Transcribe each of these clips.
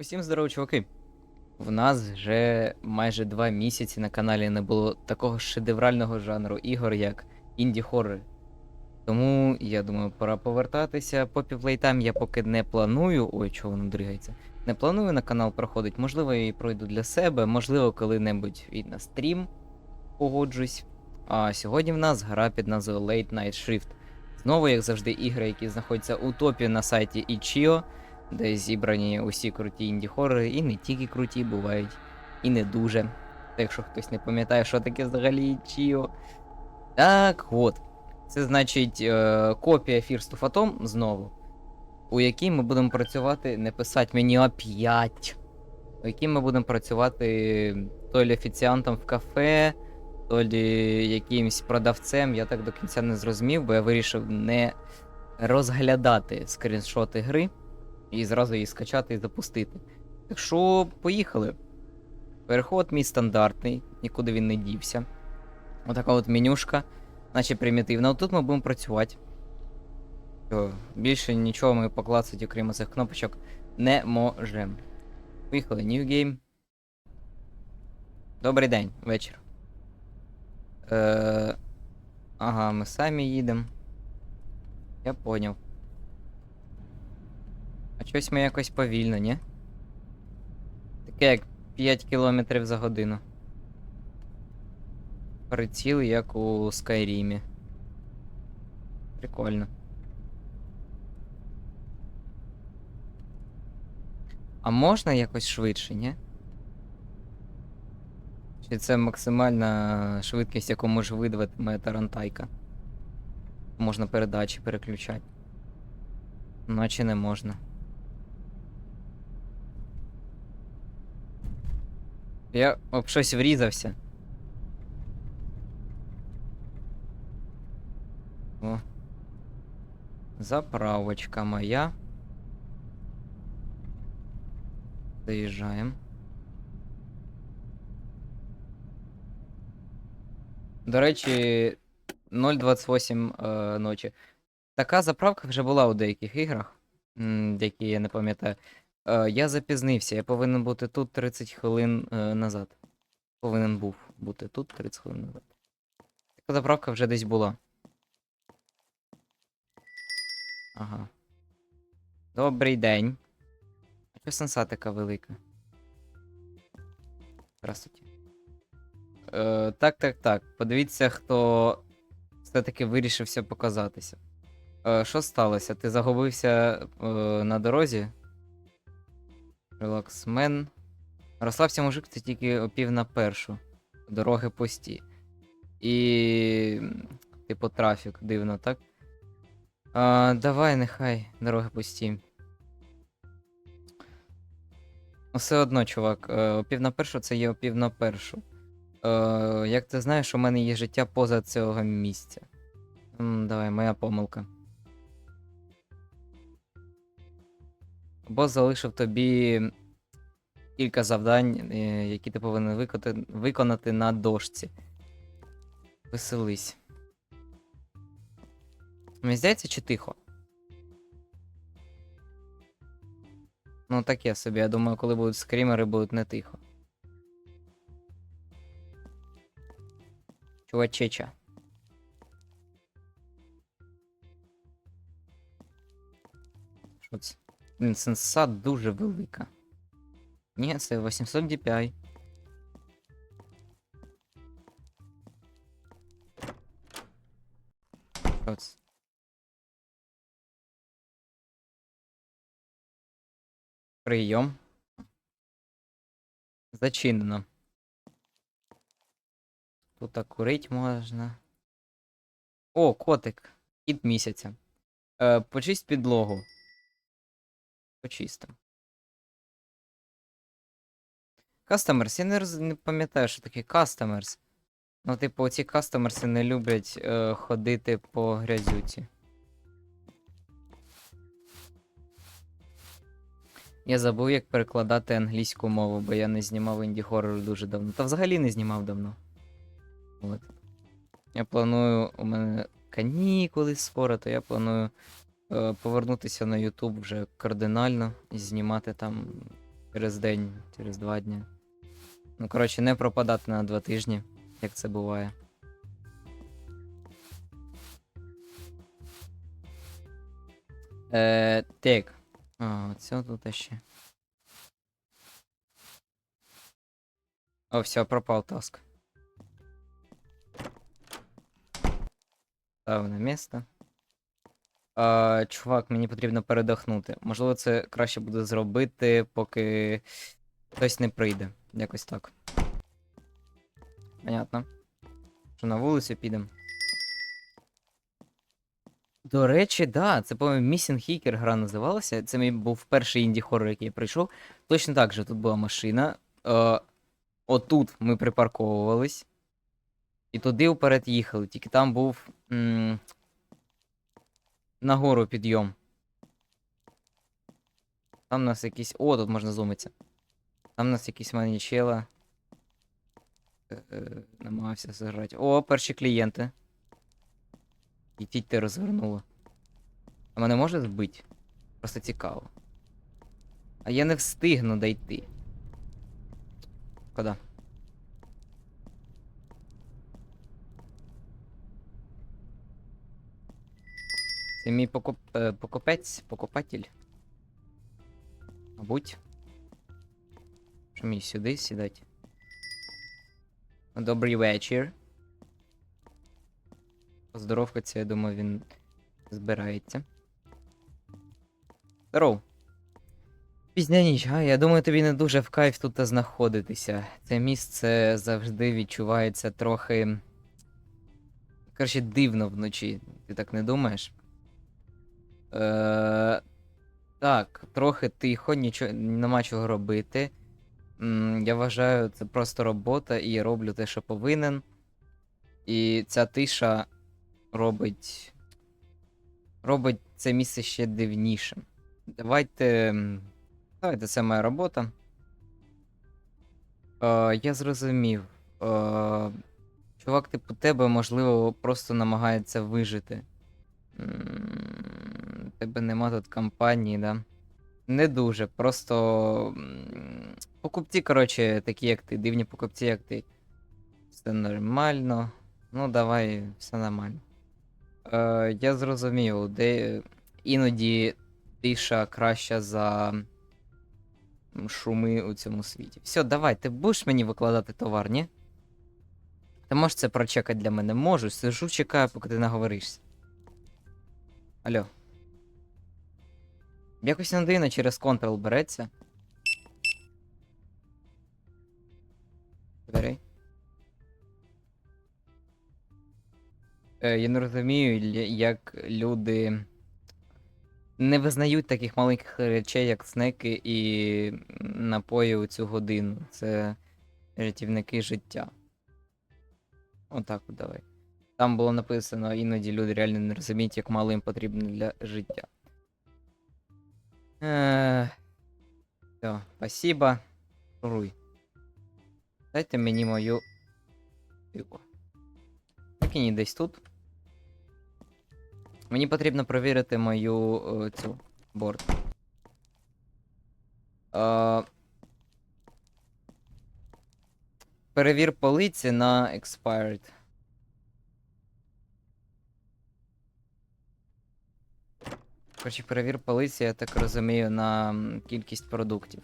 Усім здорово, чуваки! В нас вже майже два місяці на каналі не було такого шедеврального жанру ігор, як інді-хоррори. Тому я думаю, пора повертатися. По півлейтам я поки не планую. Ой, чого воно дригається. Не планую на канал проходить. Можливо, я і пройду для себе, можливо, коли-небудь і на стрім погоджусь. А сьогодні в нас гра під назвою Late Night Shift. Знову, як завжди, ігри, які знаходяться у топі на сайті Itch.io, де зібрані усі круті інді-хорори, і не тільки круті, бувають, і не дуже. Та якщо хтось не пам'ятає, що таке взагалі Itch.io. Так от. Це значить е, копія First of Atom знову, у якій ми будемо працювати, не писати мені А5, у якій ми будемо працювати то лі офіціантом в кафе, то лі якимсь продавцем. Я так до кінця не зрозумів, бо я вирішив не розглядати скріншоти гри і зразу її скачати і запустити. Так що, поїхали. Переход мій стандартний, нікуди він не дівся. Отака от менюшка, наче примітивна. Тут ми будемо працювати. Все, більше нічого ми поклацати, окрім цих кнопочок, не можемо. Поїхали, New Game. Добрий день, вечір. Е, ага, ми самі їдемо. Я поняв. А щось ми якось повільно, ні? Таке як 5 км за годину. Приціл, як у Скайрімі. Прикольно. А можна якось швидше, ні? Чи це максимальна швидкість, яку може видавати тарантайка? Можна передачі переключати. Наче не можна. Я об щось врізався. О. Заправочка моя. Заїжджаємо. До речі, 0.28 е, ночі. Така заправка вже була у деяких іграх, які я не пам'ятаю. Е, я запізнився, я повинен бути тут 30 хвилин е, назад. Повинен був бути тут 30 хвилин назад. Така заправка вже десь була. Ага. Добрий день. А чого сенса така велика? Здравствуйте. Е, так, так, так. Подивіться, хто все-таки вирішився показатися. Е, що сталося? Ти загубився е, на дорозі? Релаксмен. Розслабся мужик, це тільки о пів на першу. Дороги пусті. І. Типу трафік, дивно, так? А, давай, нехай, дороги пусті. Ну, Все одно, чувак, е, о пів на першу це є о пів на першу. Е, як ти знаєш, у мене є життя поза цього місця. Давай, моя помилка. Бос залишив тобі кілька завдань, е, які ти повинен виконати, виконати на дошці. Веселись. Мені здається, чи тихо? Ну, таке собі. Я думаю, коли будуть скрімери, будуть не тихо. Чувачеча. Що це? Блін, сенса дуже велика. Ні, це 800 DPI. Що? Прийом. Зачинено. Тут курить можна. О, котик. Кіт місяця. Е, почисть підлогу. Почистим. Customers. Я не, роз... не пам'ятаю, що таке customers. Ну, типу, ці customers не люблять е, ходити по грязюці. Я забув, як перекладати англійську мову, бо я не знімав інді хоррор дуже давно. Та взагалі не знімав давно. От. Я планую, у мене канікули скоро, то я планую повернутися на YouTube вже кардинально і знімати там через день, через два дні. Ну, коротше, не пропадати на два тижні, як це буває. Е, так. А, це тут ще. О, все, пропав таск. Став на місце. А, чувак, мені потрібно передохнути. Можливо, це краще буде зробити, поки хтось не прийде. Якось так. Понятно. Що на вулицю підемо. До речі, да, це, по-моєму, Missing Hiker гра називалася. Це мій був перший інді-хоррор, який я прийшов. Точно так же тут була машина. Е, отут ми припарковувались. І туди вперед їхали. Тільки там був. М- нагору підйом. Там у нас якісь. О, тут можна зумитися. Там у нас якісь манічела. Е, е, намагався зажрати. О, перші клієнти. І тіть ти розвернула. А мене може збити? Просто цікаво. А я не встигну дойти. Куди? Це мій покуп... е, покупець, покупатель. Мабуть. Що мені сюди сідати? Добрий вечір. Поздоровкаться, я думаю, він збирається. Здоров. Пізня ніч, а я думаю, тобі не дуже в кайф тут знаходитися. Це місце завжди відчувається трохи. Коротше, дивно вночі. Ти так не думаєш? Е, так, трохи тихо, нічого нема чого робити. Я вважаю, це просто робота, і я роблю те, що повинен. І ця тиша робить. робить це місце ще дивнішим. Давайте. Давайте, це моя робота. Е, я зрозумів. Е, чувак, типу тебе, можливо, просто намагається вижити. Тебе нема тут компанії, да? Не дуже. Просто. Покупці, коротше, такі, як ти, дивні покупці, як ти. Все нормально. Ну, давай, все нормально. Е, я зрозумів, де іноді тиша краща за шуми у цьому світі. Все, давай, ти будеш мені викладати товар, ні? Ти можеш це прочекати для мене? Можу, сижу, чекаю, поки ти наговоришся. Алло. Якось не дивно через Ctrl береться. Бери. Е, я не розумію, як люди не визнають таких маленьких речей, як снеки і напої у цю годину. Це рятівники життя. Отак от давай. Там було написано, іноді люди реально не розуміють, як мало їм потрібно для життя. Е, все, спасибо. Шуруй. Дайте мені мою. Його. Викинь десь тут. Мені потрібно перевірити мою е, цю борт. Е, перевір полиці на expired. Коротше, перевір полиці, я так розумію, на кількість продуктів.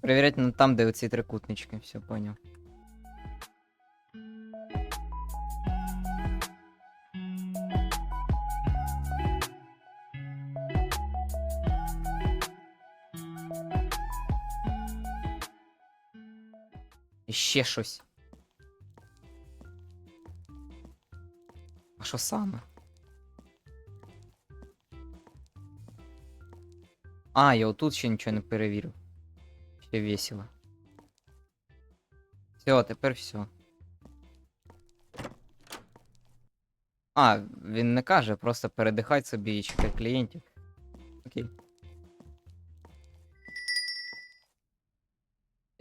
Перевірять на там, де оці трикутнички, все поняв. Ще щось. А що саме? А, я отут ще нічого не перевірив. Ще весело. Все, тепер все. А, він не каже, просто передихай собі і чекай клієнтів. Окей.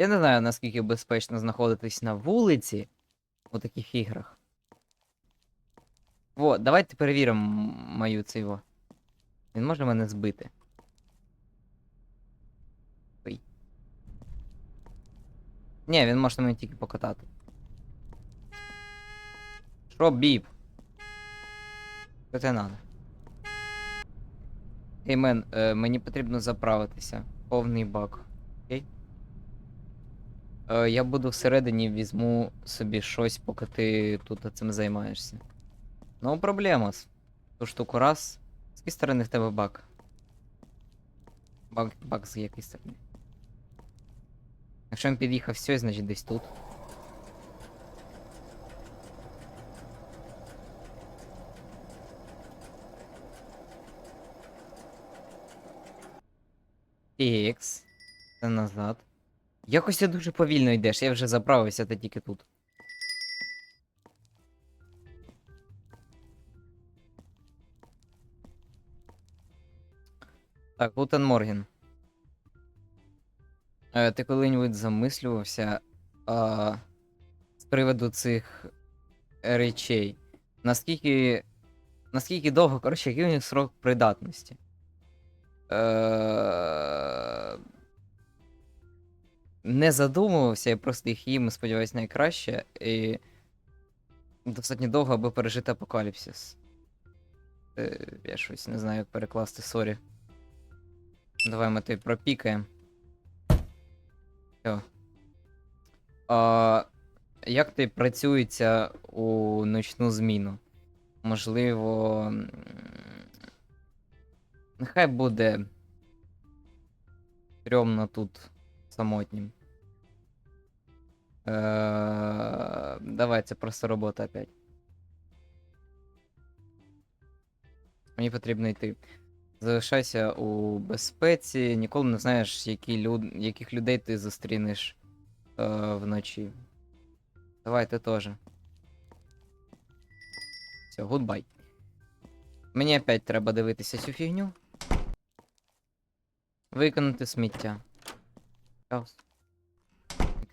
Я не знаю, наскільки безпечно знаходитись на вулиці у таких іграх. Во, давайте перевіримо мою цього. Він може мене збити. Ой. Ні, він може мене тільки покатати. Що, біп? Що тебе надо? Ей, мен, е, мені потрібно заправитися. Повний бак. Е, я буду всередині, візьму собі щось, поки ти тут цим займаєшся. Ну, проблемас. Ту штуку раз. З якої сторони в тебе бак? Бак, бак з якої сторони? Якщо він під'їхав все, значить десь тут. Ікс. Це назад. Якось ти дуже повільно йдеш, я вже заправився, ти тільки тут. Так, Гутен Морген. Е, ти коли-небудь замислювався а, з приводу цих речей? Наскільки. Наскільки довго, коротше, який у них срок придатності? Е, не задумувався, я просто їх їм, сподіваюсь, найкраще. І достатньо довго, аби пережити апокаліпсис. Е, я щось не знаю, як перекласти, сорі. Давай ми той пропікаємо. А, як ти працюється у ночну зміну? Можливо. Нехай буде. Стрьомно тут самотнім. Е, давай, це просто робота опять. Мені потрібно йти. Залишайся у безпеці, ніколи не знаєш, які люд... яких людей ти зустрінеш е, вночі. Давай, ти теж. Все, гудбай. Мені опять треба дивитися цю фігню. Виконати сміття. Chaos.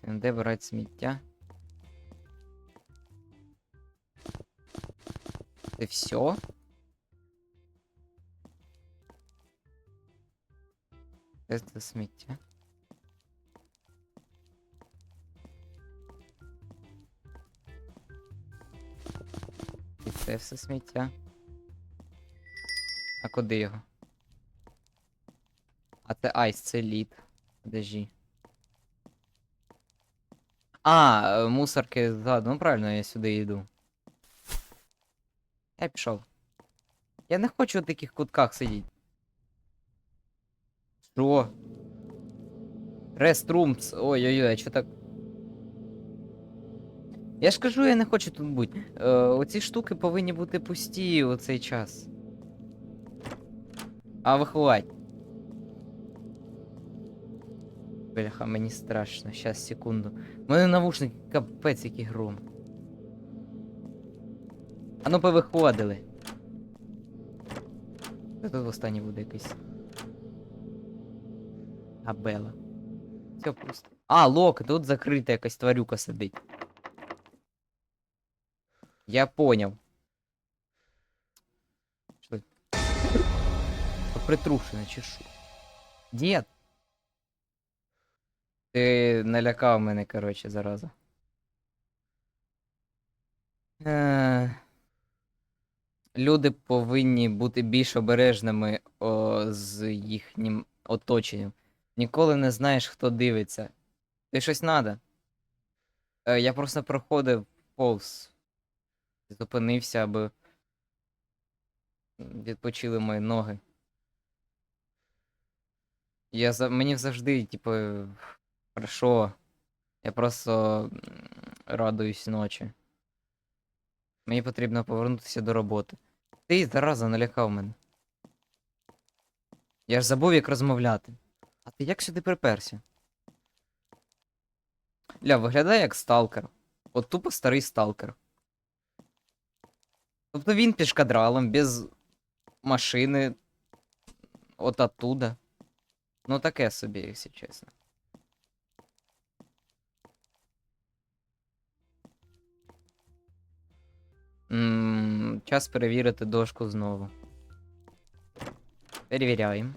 Де брати сміття? Це все? Де це сміття? І це все сміття. А куди його? А це айс, це лід. Подожди. А, мусорки ззаду. Ну правильно, я сюди йду. Я пішов. Я не хочу в таких кутках сидіти. Що? Реструмс. Ой-ой-ой, а чо так. Я ж кажу, я не хочу тут бути. Е, оці штуки повинні бути пусті у цей час. А виховать. Бляха, мені страшно. Щас, секунду. У мене навушники капець який гром. А ну повиходили. Хто тут останній буде якийсь? Абела. Все просто. А, лок, тут закрита якась тварюка сидить. Я поняв. Що? Притрушено, чи що? Дід. Ти налякав мене, коротше, зараза. Е... Люди повинні бути більш обережними о, з їхнім оточенням. Ніколи не знаєш, хто дивиться. Ти щось надо? Е, я просто проходив повз. Зупинився, аби відпочили мої ноги. Я за... Мені завжди, типу, хорошо. Я просто радуюсь ночі. Мені потрібно повернутися до роботи. Ти зараза налякав мене. Я ж забув, як розмовляти. А ти як сюди приперся? Ля, виглядає як сталкер. От тупо старий сталкер. Тобто він пішкадралом, без машини. От оттуда. Ну таке собі, якщо чесно. Час перевірити дошку знову. Перевіряємо.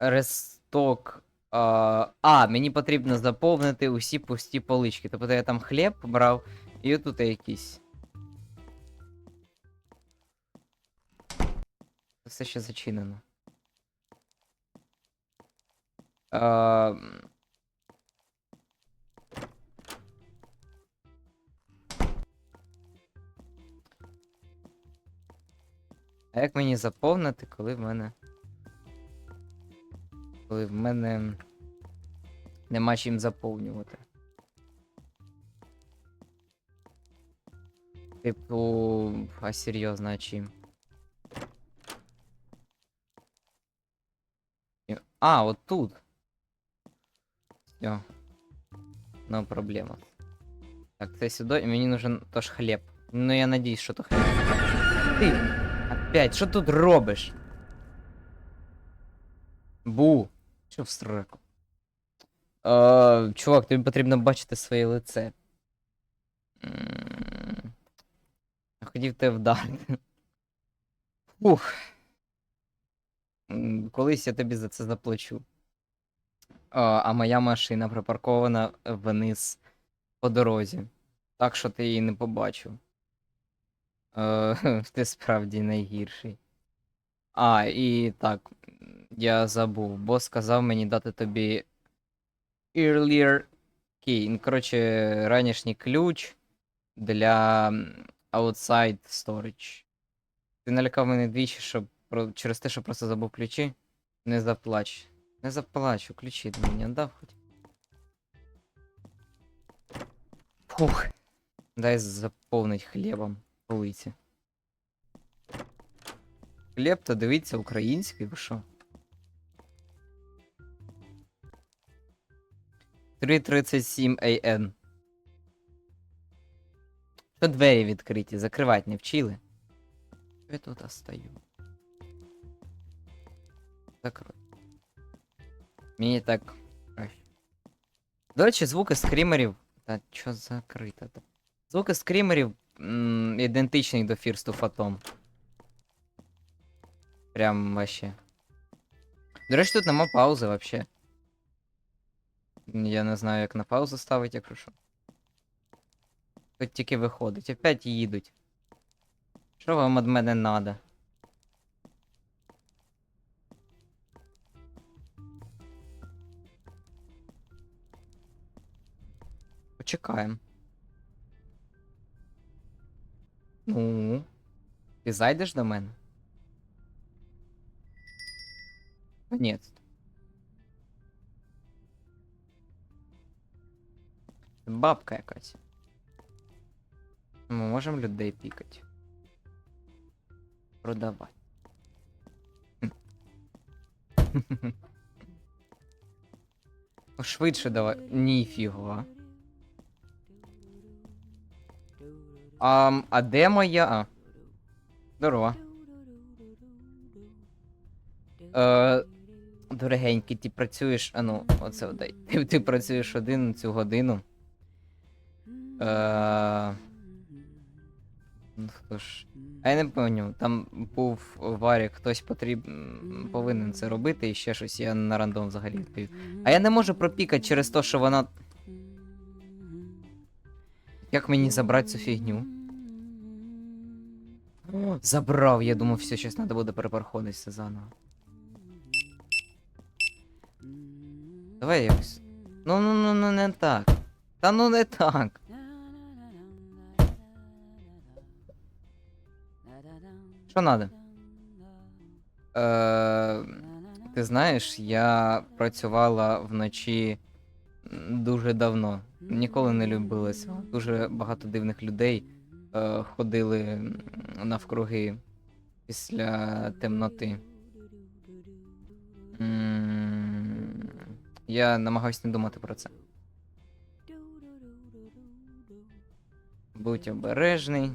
Ресток. А, а, мені потрібно заповнити усі пусті полички. Тобто я там хліб брав, і отут якийсь. Все ще зачинено. А, А як мені заповнити, коли в мене. Коли в мене нема чим заповнювати. Типу, а серйозно, а чим? А, от тут. Все. No проблема. Так, це сюди, і мені нужен тож хліб. Ну я надіюсь, що то хліб. Ти! Опять, що тут робиш? Бу. Що в сраку? Е, чувак, тобі потрібно бачити своє лице. Хотів тебе вдарити. Ух. Колись я тобі за це заплачу. А моя машина припаркована вниз по дорозі. Так що ти її не побачив. Е, ти справді найгірший. А, і так, я забув. Бос сказав мені дати тобі earlier key. Ну, Коротше, ранішній ключ для outside storage. Ти налякав мене двічі, щоб через те, що просто забув ключі. Не заплач. Не заплачу, ключі ти мені дав хоч. Фух. Дай заповнить хлібом полиці. Хліб, то дивіться, український, ви що? 3.37 АН. Що двері відкриті, закривати не вчили? Я тут остаю. Закрой. Мені так. краще. До речі, звуки скрімерів. Та що закрито там? Звуки скрімерів м, ідентичні до of Atom. Прям вообще. До речі, тут нема паузи вообще. Я не знаю, як на паузу ставити, якщо що. Тут тільки виходить. Опять їдуть. Що вам від мене надо? Почекаємо. Ну. Ти зайдеш до мене? Ні. Бабка якась. Ми можемо людей пікати. Продавати. Ну, Швидше давай. Ніфіга. А, а де моя. А. Здорово. Е, дорогенький, ти працюєш. А ну, оце одай. Ти, ти працюєш один цю годину. Е, ну, хто ж. А я не пам'ятаю, там був варік, хтось потріб... повинен це робити і ще щось, я на рандом взагалі відповів. А я не можу пропікати через те, що вона. Як мені забрати цю фігню? Забрав, я думав, все, щось треба буде перепроходитися заново. Давай якось. Ну ну ну ну не так. Та ну не так. Що надо? Е, ти знаєш, я працювала вночі дуже давно. Ніколи не любила цього. Дуже багато дивних людей е, ходили навкруги після темноти. Я намагаюся не думати про це. Будь обережний.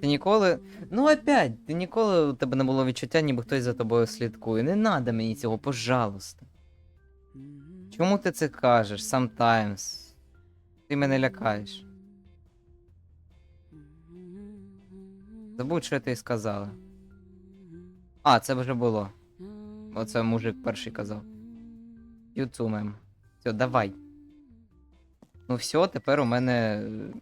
Ти ніколи. Ну опять, ти ніколи у тебе не було відчуття, ніби хтось за тобою слідкує. Не надо мені цього, пожалуйста. Чому ти це кажеш? Sometimes. Ти мене лякаєш. Забудь, що ти сказала. А, це вже було. Оце мужик перший казав. Юцумем. Все, давай. Ну все, тепер у мене. е,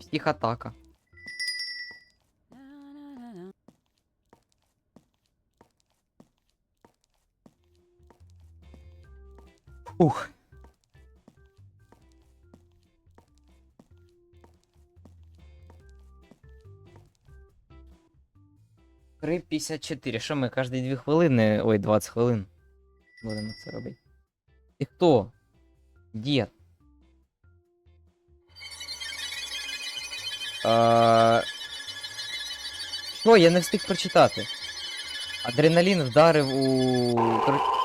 Психатака. Ух. Три п'ятдесят чотири. Що ми кожні дві хвилини. Ой, 20 хвилин. Будемо це робити. Ти хто? Дід. Що, я не встиг прочитати. Адреналін вдарив у.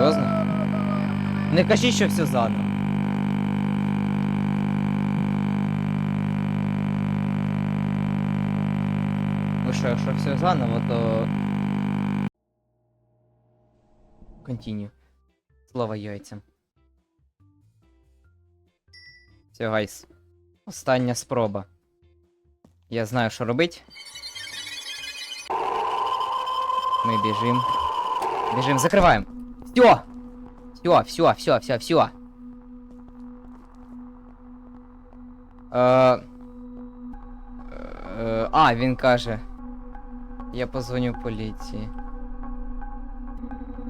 Серйозно? Не кажіть, що все заново. Ну що, якщо все заново, то. Континю. Слава яйцям. Все, гайс. Остання спроба. Я знаю, що робить. Ми біжим. Біжим, закриваємо. Все! Все, все, все, все, все. Е, е, а, він каже. Я позвоню поліції.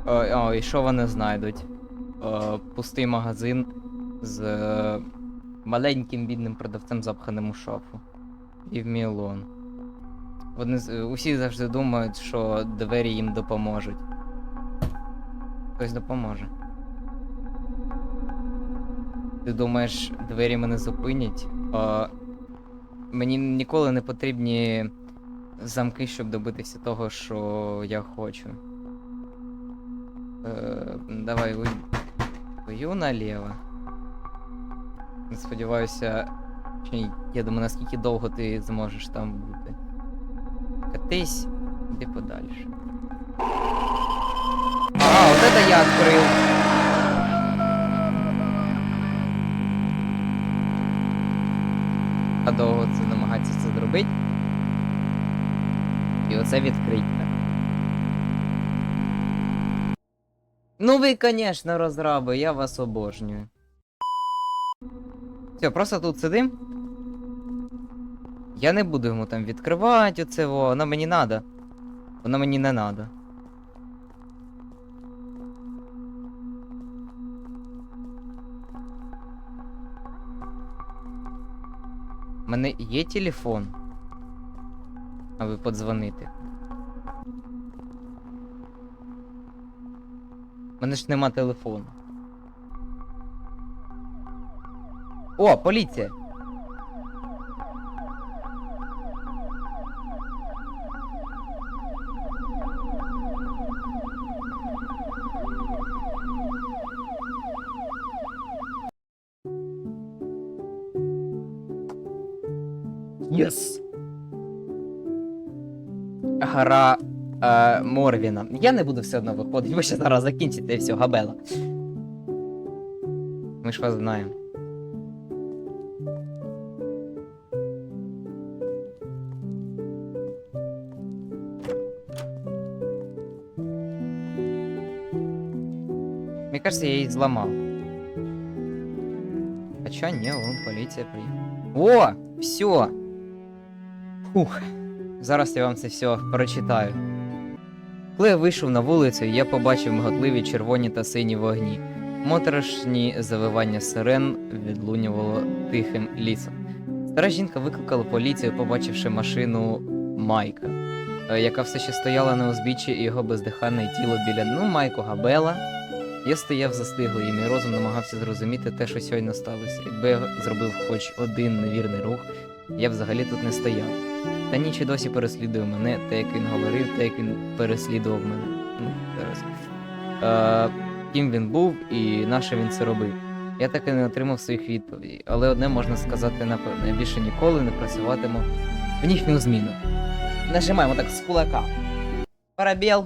Е, о, і що вони знайдуть? Е, пустий магазин з е, маленьким бідним продавцем запханим у шафу. І в Мілон. Вони усі завжди думають, що двері їм допоможуть. Хтось допоможе. Ти думаєш, двері мене зупинять? А, мені ніколи не потрібні замки, щоб добитися того, що я хочу. Е, давай уйду наліво. Сподіваюся, я думаю, наскільки довго ти зможеш там бути. Катись, іди подальше. А, это я відкрив. А довго це намагається це зробити. І оце відкрить. Ну ви, конечно, розраби, я вас обожнюю. Все, просто тут сидим. Я не буду йому там відкривати оце, воно мені надо. Воно мені не надо. У мене є телефон. Аби подзвонити. У мене ж нема телефону. О, поліція! Гра е, Морвіна. Я не буду все одно виходити, ви ще зараз закінчите і все, габела. Ми ж вас знаємо. Мне кажется, я її зламав. Хоча ні, вон поліція приїхала. О! Все! Фух. Зараз я вам це все прочитаю. Коли я вийшов на вулицю, я побачив миготливі червоні та сині вогні. Моторошні завивання сирен відлунювало тихим лісом. Стара жінка викликала поліцію, побачивши машину Майка, е, яка все ще стояла на узбіччі і його бездиханне тіло біля ну Майку Габела. Я стояв застиглий, і мій розум намагався зрозуміти те, що сьогодні сталося. Якби я зробив хоч один невірний рух, я взагалі тут не стояв. Та ніч і досі переслідує мене, те, як він говорив, те, як він переслідував мене. Ну, зараз. Е, ким він був і на що він це робив. Я так і не отримав своїх відповідей, але одне можна сказати напевно, я більше ніколи не працюватиму в їхню зміну. Нажимаємо так з кулака. Парабіл.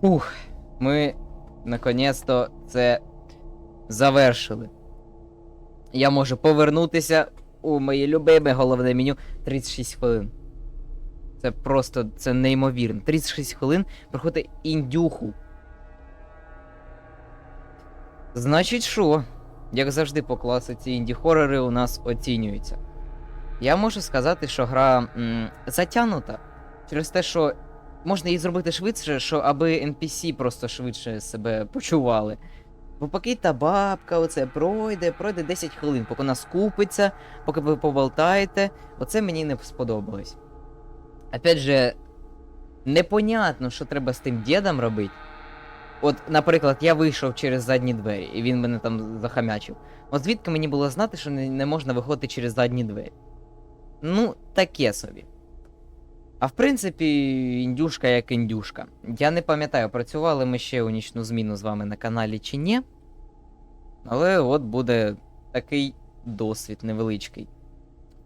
Фух, ми наконець-то це завершили. Я можу повернутися у моє любиме головне меню 36 хвилин. Це просто це неймовірно. 36 хвилин проходить індюху. Значить, що? Як завжди по класиці інді-хорори у нас оцінюються. Я можу сказати, що гра м, затягнута через те, що можна її зробити швидше, що аби NPC просто швидше себе почували. Бо поки та бабка оце пройде, пройде 10 хвилин, поки вона скупиться, поки ви поболтаєте, оце мені не сподобалось. Опять же, непонятно, що треба з тим дідом робити. От, наприклад, я вийшов через задні двері, і він мене там захамячив. От звідки мені було знати, що не, можна виходити через задні двері? Ну, таке собі. А в принципі, індюшка як індюшка. Я не пам'ятаю, працювали ми ще у нічну зміну з вами на каналі чи ні. Але от буде такий досвід невеличкий.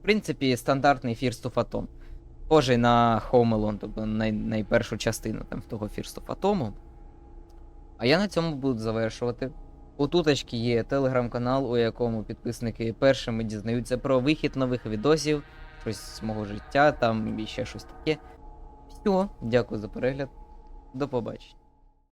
В принципі, стандартний First of Atom. Схожий на Home Alone, тобто най, найпершу частину там того First of Atom. А я на цьому буду завершувати. У туточки є телеграм-канал, у якому підписники першими дізнаються про вихід нових відосів, щось з мого життя, там і ще щось таке. Все, дякую за перегляд. До побачення.